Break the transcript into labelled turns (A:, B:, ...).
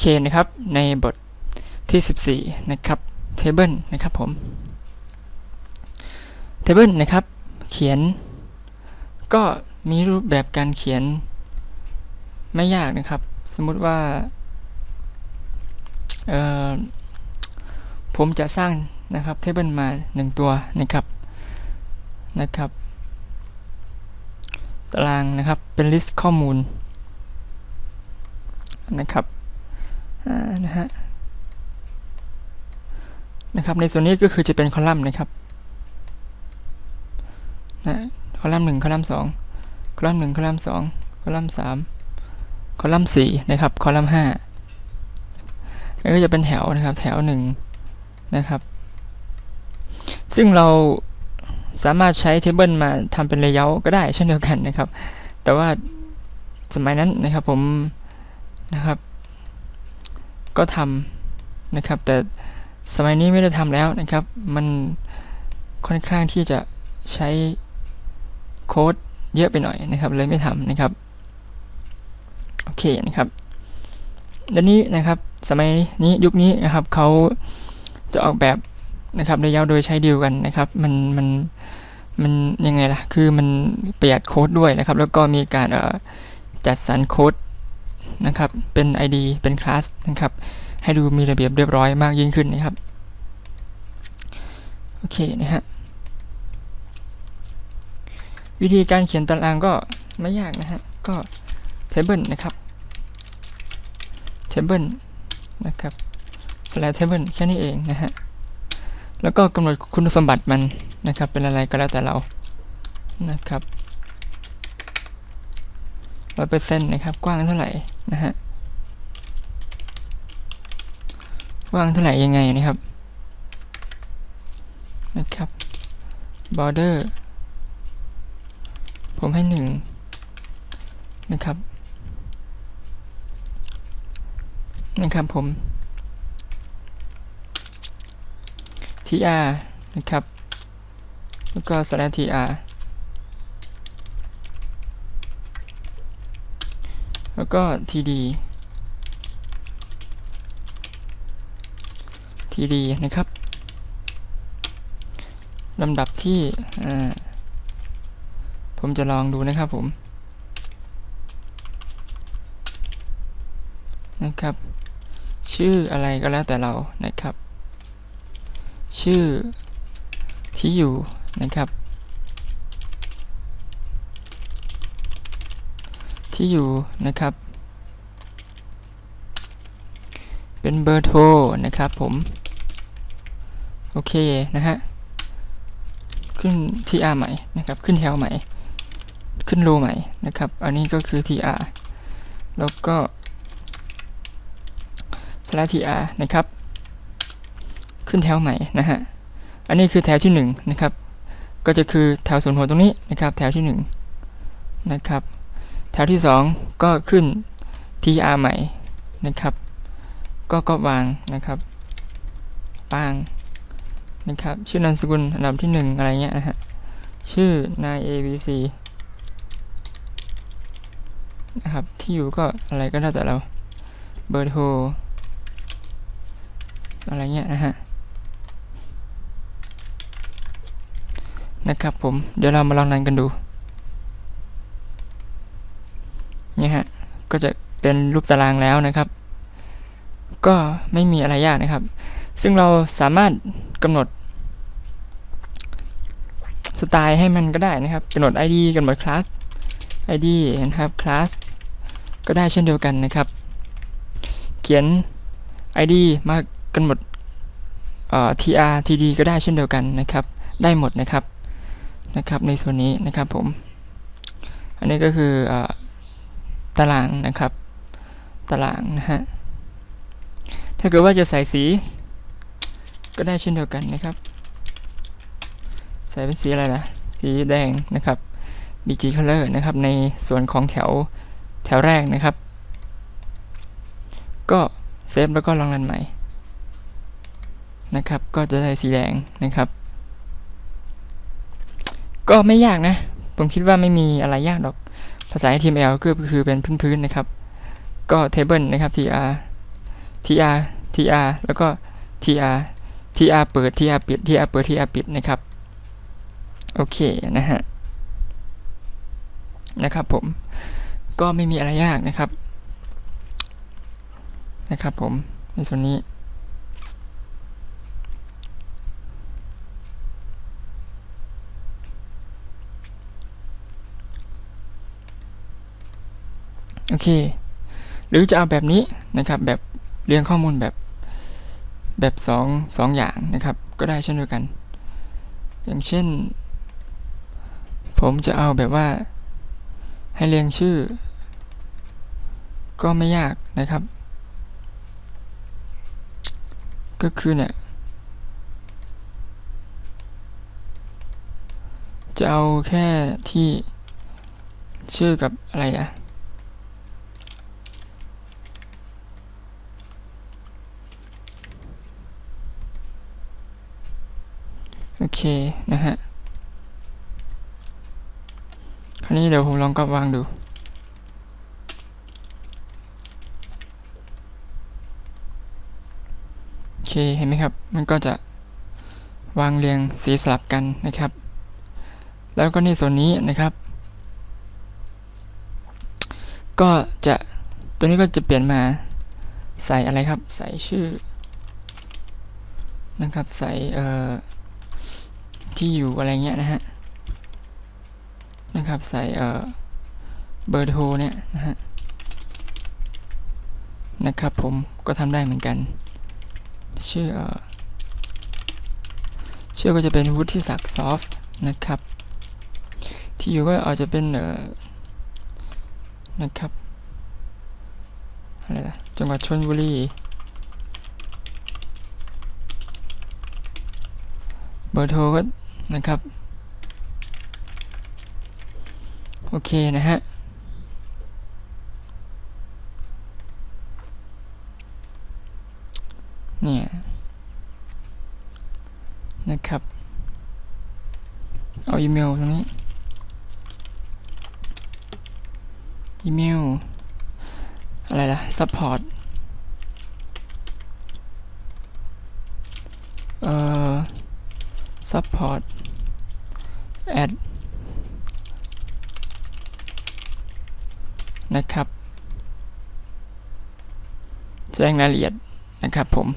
A: เคนะครับ ในบทที่ 14 นะครับ table นะครับผม table นะครับ เขียน ก็มีรูปแบบการเขียนไม่ยากนะครับ สมมุติว่า ผมจะสร้างนะครับ table มา 1 ตัวนะครับ นะครับ ตารางนะครับ เป็น list ข้อมูลนะครับ นะฮะนะครับในส่วนนี้ก็คือจะเป็นคอลัมน์นะครับนะคอลัมน์หนึ่งคอลัมน์สองคอลัมน์หนึ่งคอลัมน์สองคอลัมน์สามคอลัมน์สี่นะครับคอลัมน์ห้าแล้วก็จะเป็นแถวนะครับแถวหนึ่งนะครับซึ่งเราสามารถใช้ table มาทำเป็น layout ก็ได้เช่นเดียวกันนะครับ แต่ว่าสมัยนั้นนะครับผมนะครับ ก็ทำนะครับ แต่สมัยนี้ไม่ได้ทำแล้วนะครับ มันค่อนข้างที่จะใช้โค้ดเยอะไปหน่อยนะครับ เลยไม่ทำนะครับ โอเคนะครับดี๋ยวนี้นะครับสมัยนี้ยุคนี้นะครับเขาจะออกแบบนะครับระยะโดยใช้ดีลกันนะครับ มันมันมันยังไงล่ะ คือมันประหยัดโค้ดด้วยนะครับ แล้วก็มีการจัดสรรโค้ด นะครับ เป็น ID เป็นคลาสนะครับ ให้ดูมีระเบียบเรียบร้อยมากยิ่งขึ้นนะครับ โอเคนะฮะ วิธีการเขียนตารางก็ไม่ยากนะฮะ ก็ table นะครับ table นะครับ slash table แค่นี้เองนะฮะ แล้วก็กำหนดคุณสมบัติมันนะครับ เป็นอะไรก็แล้วแต่เรา นะครับ ร้อยเปอร์เซ็นต์นะครับ กว้างเท่าไหร่นะฮะกว้างเท่าไหร่ยังไงนะครับนะครับ border ผมให้หนึ่งนะครับนะครับผม tr นะครับ แล้วก็ slash tr แล้วก็ td td นะครับลำดับที่ผมจะลองดูนะครับผม นะครับ ชื่ออะไรก็แล้วแต่เรานะครับ ชื่อที่อยู่นะครับ ที่อยู่นะครับ เป็นเบอร์โทรนะครับผม โอเคนะฮะ ขึ้น TR ใหม่นะครับ ขึ้นแถวใหม่ ขึ้นโลใหม่นะครับ อันนี้ก็คือ TR แล้วก็ slash TR นะครับ ขึ้นแถวใหม่นะฮะ อันนี้คือแถวที่1นะครับ ก็จะคือแถวศูนย์หัวตรงนี้นะครับ แถวที่1นะครับ แถวที่ 2 ก็ขึ้น tr ใหม่นะครับ ก็ก็วางนะครับปางนะครับ ชื่อนามสกุลอันดับที่ 1 อะไรเงี้ยนะฮะ ชื่อนาย abc นะครับ ที่อยู่ก็อะไรก็ได้แต่เรา เบอร์โทร อะไรเงี้ยนะฮะ นะครับผม เดี๋ยวเรามาลองรันกันดู เนี่ฮะก็จะเป็นรูปตารางแล้วนะครับ ก็ไม่มีอะไรยากนะครับ ซึ่งเราสามารถกำหนดสไตล์ให้มันก็ได้นะครับกำหนด ID กำหนดคลาส ID นะครับคลาสก็ได้เช่นเดียวกันนะครับ เขียน ID มากำหนดเอ่อ tr td ก็ได้เช่นเดียวกันนะครับ ได้หมดนะครับนะครับในส่วนนี้นะครับผม อันนี้ก็คืออ ตารางนะครับ ตารางนะฮะ ถ้าเกิดว่าจะใส่สี ก็ได้เช่นเดียวกันนะครับ ใส่เป็นสีอะไรล่ะ สีแดงนะครับ bg color นะครับ ในส่วนของแถวแถวแรกนะครับ ก็เซฟแล้วก็ลองรันใหม่นะครับ ก็จะได้สีแดงนะครับ ก็ไม่ยากนะ ผมคิดว่าไม่มีอะไรยากหรอก ภาษา HTML ก็คือเป็นพื้นๆนะครับ ก็ table นะครับ tr tr tr แล้วก็ tr tr เปิด tr ปิด tr เปิด tr ปิดนะครับ โอเคนะฮะ นะครับผม ก็ไม่มีอะไรยากนะครับ นะครับผม ในส่วนนี้ โอเค หรือจะเอาแบบนี้นะครับ แบบเรียงข้อมูลแบบแบบสองสองอย่างนะครับ ก็ได้เช่นเดียวกัน อย่างเช่น ผมจะเอาแบบว่า ให้เรียงชื่อ ก็ไม่ยากนะครับ ก็คือเนี่ยจะเอาแค่ที่ชื่อกับอะไรอะ เคนะฮะ คราวนี้เดี๋ยวผมลองกลับวางดู โอเค เห็นไหมครับ มันก็จะวางเรียงสีสลับกันนะครับ แล้วก็ในส่วนนี้นะครับ ก็จะตัวนี้ก็จะเปลี่ยนมาใส่อะไรครับ ใส่ชื่อนะครับ ใส่เอ่อ ที่อยู่อะไรเงี้ยนะฮะนะครับ ใส่เอ่อเบอร์โทรเนี่ยนะฮะนะครับผมก็ทำได้เหมือนกัน ชื่อเอ่อชื่อก็จะเป็นวุฒิศักดิ์ซอฟนะครับ ที่อยู่ก็อาจจะเป็นเอ่อนะครับอะไรล่ะจังหวัดชลบุรี เบอร์โทรก็นะครับ โอเคนะฮะเนี่ยนะครับ เอาอีเมลตรงนี้ อีเมล อะไรล่ะ support เอ่อ support add นะครับ แจ้งรายละเอียดนะครับผม